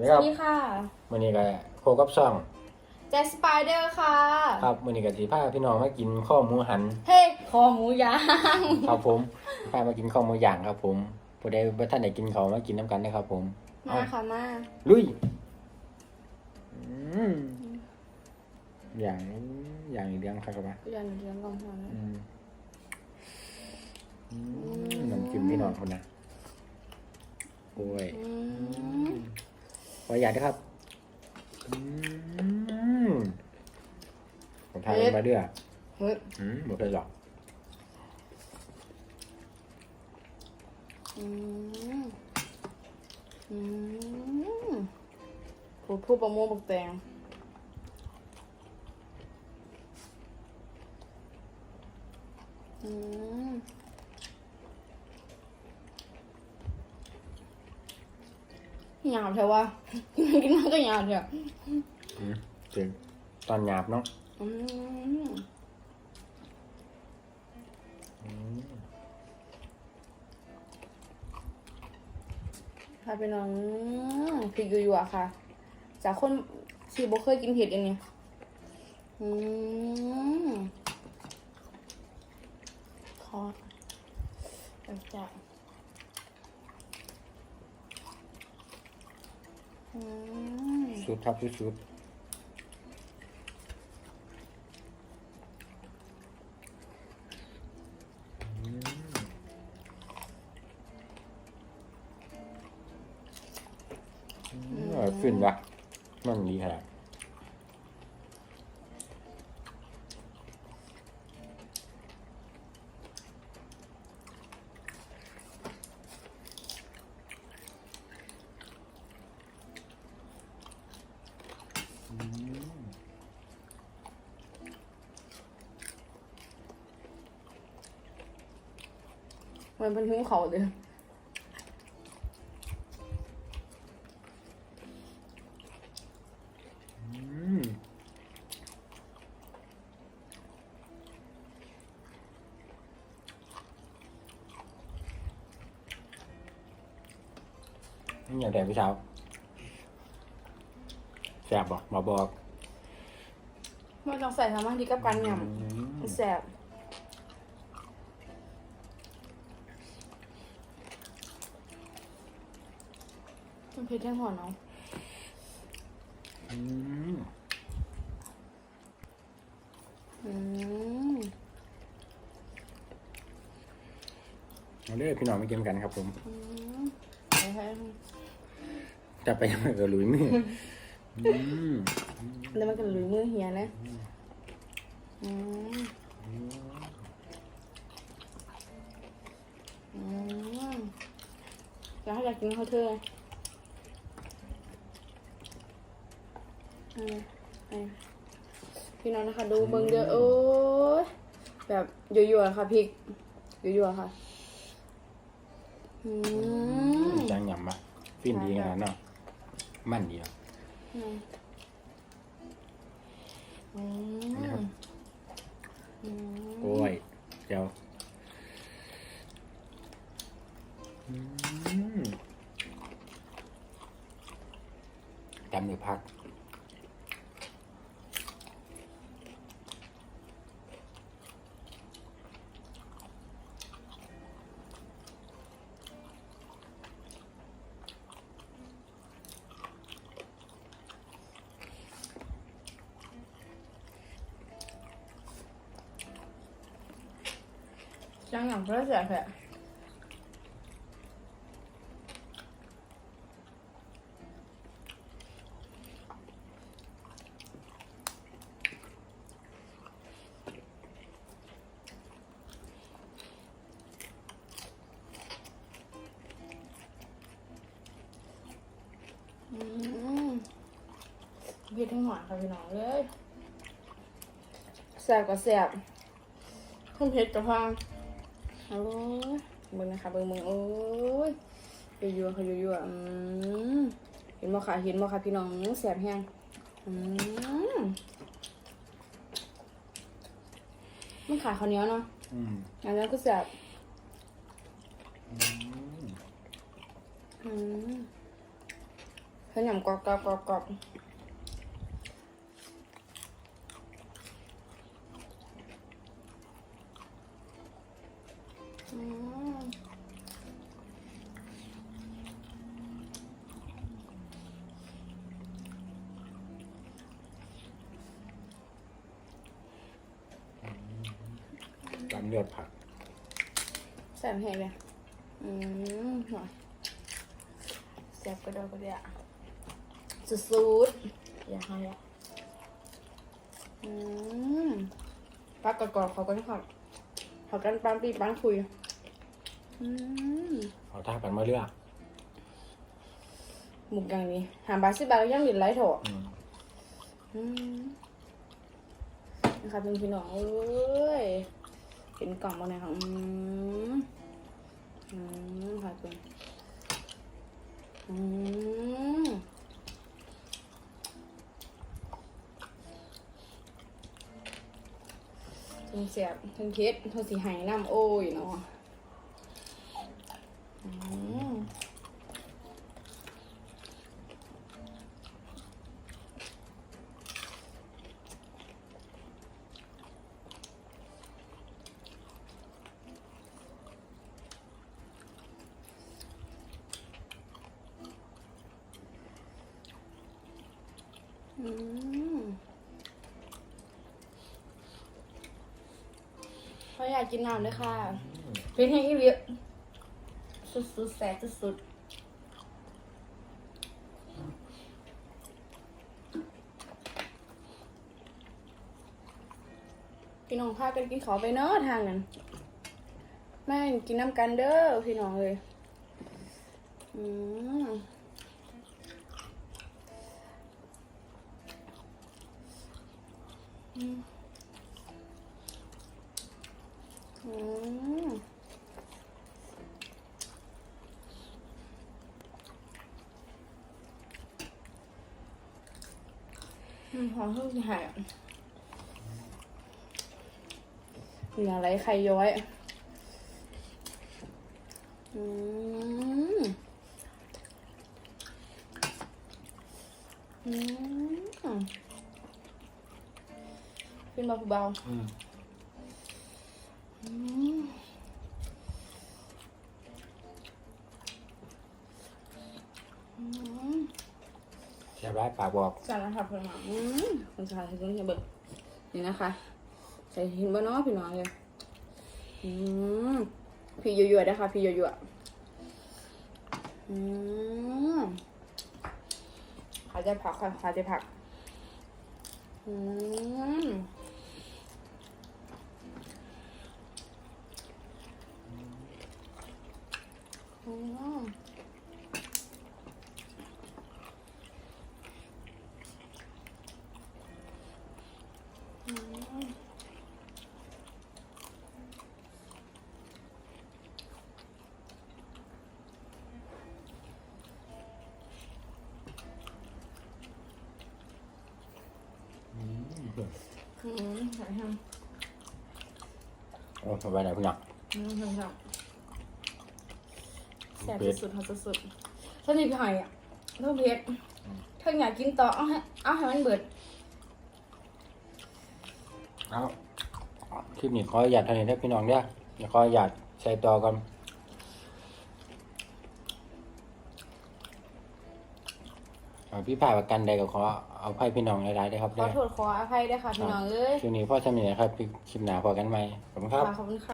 วัสดีสครัวับสดีค่ะมื้อนี้ก็โคกับช่องแจ็คสไปเดอร์ค่ะ ครับมื้อนี้ก็สิพาพี่น้องมากินข้าวหมูหัน เฮ้ยคอหมูย่าง ครับผมพามากินข้าวหมูย่างครับผมผู้ใดบ่ทันได้กินข้าวมากินน้ำกันนะครับ ผมมาค่ะมาลุยอืมอย่างอย่างอีกเรื่องครับว่าอย่าหนูเลี้ยงก่อนค่ะอืมอืมน้ำจิ้มพี่น้องคนนะโอ้ยอืมข ออนุญาตนะครับอืมผมทานมาเด้อเฮ้ยอืมบ่เคยหรอกอืมอืมพูดพูดประโมงบักแตงอืม หยาบใช่วะกินมากก็หยาบเถอะอืมเจ๋งตอนหยาบเนาะอืมอืมค่ะเป็นน้องพริกอยู่ๆอะค่ะ จากคนที่บ่เคยกินเผ็ดอย่างนี้อืมคอจัดจัด อืมสุดครับสุดสุดอืมอืมเออขึ้นวะมันดีขนาด มันเป็นหิ้วเขาเลยอืมนี่อย่างแต่พี่เช้า แซ่บบอกมาบอกไม่ต้องใส่สมาธิกับการยอืมำมันแสบมันเผ็ดแท่งหัวเนาะอืมอืมเอาเลยพี่น้องมากินกันครับผม อืมเดี๋ยวให้ จะไปยังไงก็ลุยมืออืม แล้วมันก็หลุยมือเฮียนะอืมอืมอยากให้อยากกินข้าวเธออืมอืมพี่น้องนะคะดูเบิ่งเด้อโอ้ยแบบยั่วๆค่ะพริกยั่วๆค่ะอืมจังยำปะฟินดีขนาดเนาะ มันดีอะ อืมอืนะครับมอืมโอ้ยเดี๋ยวอืมจำอยู่พัก จังหลังพระเสียแผลอืมเผ็ดทั้งหวานค่ะพี่น้องเลยแซ่บก็แซ่บข้นเผ็ดกับพัง โอ้ยเบิ่งนะคะเบิ่งเบิ่งโอ้ยยั่วๆค่ะยั่วๆอืมเห็นบ่ค่ะเห็นบ่ค่ะพี่น้องแซ่บแห้งอืมมันขาดข้าวเหนียวเนาะอืมอันนั้นก็แซ่บอืมอืมขยำกรอบกรอบกรอบกรอบอืม ตำเลือดผักแซ่บแห้งเลยอืมหน่อยแซ่บกระดอกกระเดียสุดๆอย่าให้อะอืมปลากกรอบๆเขาก็ชอบเขากันปานปีปานคุย อืมเอาท่ากันมาเลือกหมุกอย่างนี้หาบาทสิบบาทก็ยังหลินไรโถอืมอืมนะคะเป็นพี่น้องเอ้ย เห็นกล่องมาไหนอยค่ะอืมอืมค่ะคุณอืมทั้งเสียบทั้งคิดทั้งสีหายน้ำโอ้ยเนาะ เขาอยากกินน้ำด้วยค่ะเป็นแห้งอีเลียสุดๆแสบสุดๆพี่น้องพากันกินขอไปเนอะทางนั้นแม่งกินน้ำกันเด้อพี่น้องเลย อืม อืมหอมทุกอย่างอะเหลืออะไรไข่ย้อย อืม อืม ขึ้นมาเบาๆอืมอืมอืมแซ่บร้ายปากบอกสารพัดเพื่อนมาอืมคนชายที่ต้องจะเบิกนี่นะคะ ใส่หินบ้านนอพี่น้องเลยอืมพี่ยั่วๆนะคะพี่ยั่วๆอืมขาจะผักค่ะขาจะผัก อืม อืมอืมอืมอืมใส่ท แซ่บสุดๆค่ะสุดๆถ้านี่พี่หอยอะต้องเพชรถ้าอยากกินต่อเอาให้เอาให้มันเบิดเอาคลิปนี้ขออยากเท่านี้ได้อพี่น้องเด้อเดี๋ยวขออยากใส่ต่อกันเอาพี่ผ่าประกันใดก็ขอเอาไพ่พี่น้องหลายๆได้อครับขอเด้อโทษขออภัยด้วยค่ะพี่น้องเอ้ยคลิปนี้พ่อจะมีนะครับคลิปหนาพอกันไหมขอบคุณครับขอบคุณค่ะ